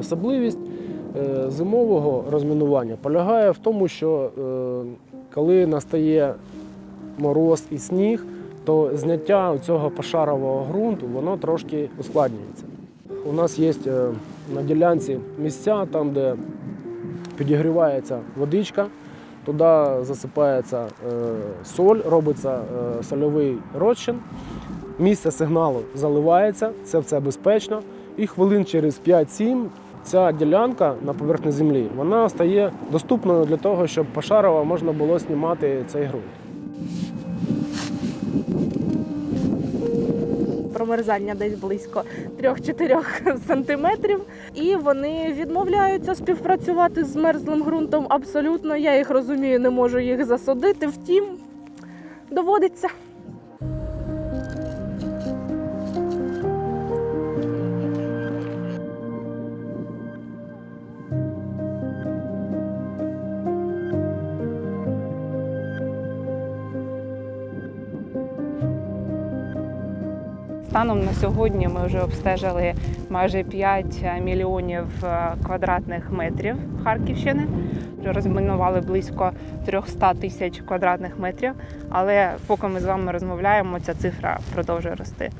Особливість е, зимового розмінування полягає в тому, що е, коли настає мороз і сніг, то зняття цього пошарового ґрунту воно трошки ускладнюється. У нас є е, на ділянці місця, там, де підігрівається водичка, туди засипається соль, робиться сольовий розчин. Місце сигналу заливається, це все безпечно. І хвилин через 5-7 ця ділянка на поверхні землі вона стає доступною для того, щоб пошарово можна було знімати цей ґрунт. промерзання десь близько 3-4 сантиметрів. І вони відмовляються співпрацювати з мерзлим ґрунтом. Абсолютно, я їх розумію, не можу їх засадити. Втім, доводиться. Станом на сьогодні ми вже обстежили майже 5 мільйонів е, квадратних метрів Харківщини. Вже розмінували близько 300 тисяч квадратних метрів. Але поки ми з вами розмовляємо, ця цифра продовжує рости.